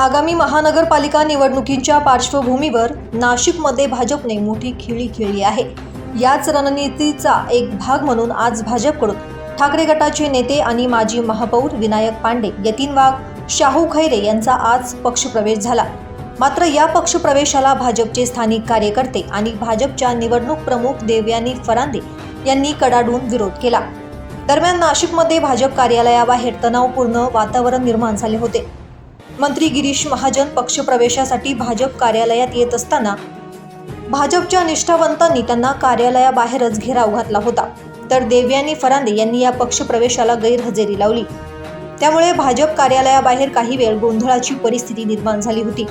आगामी महानगरपालिका निवडणुकींच्या पार्श्वभूमीवर नाशिकमध्ये भाजपने मोठी खेळी खेळली आहे. याच रणनीतीचा एक भाग म्हणून आज भाजपकडून ठाकरे गटाचे नेते आणि माजी महापौर विनायक पांडे यतीन वाघ शाहू खैरे यांचा आज पक्षप्रवेश झाला. मात्र या पक्षप्रवेशाला भाजपचे स्थानिक कार्यकर्ते आणि भाजपच्या निवडणूक प्रमुख देवयानी फरांदे यांनी कडाडून विरोध केला. दरम्यान नाशिकमध्ये भाजप कार्यालयाबाहेर तणावपूर्ण वातावरण निर्माण झाले होते. मंत्री गिरीश महाजन पक्षप्रवेशासाठी भाजप कार्यालयात येत असताना भाजपच्या निष्ठावंतांनी त्यांना कार्यालयाबाहेरच घेराव घातला होता. तर देवयानी फरांदे यांनी या पक्षप्रवेशाला गैरहजेरी लावली. त्यामुळे भाजप कार्यालयाबाहेर काही वेळ गोंधळाची परिस्थिती निर्माण झाली होती.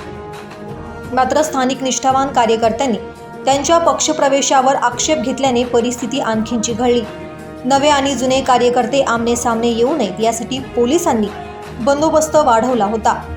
मात्र स्थानिक निष्ठावान कार्यकर्त्यांनी त्यांच्या पक्षप्रवेशावर आक्षेप घेतल्याने परिस्थिती आणखीन घडली. नवे आणि जुने कार्यकर्ते आमने सामने येऊ नयेत यासाठी पोलिसांनी बंदोबस्त वाढवला होता.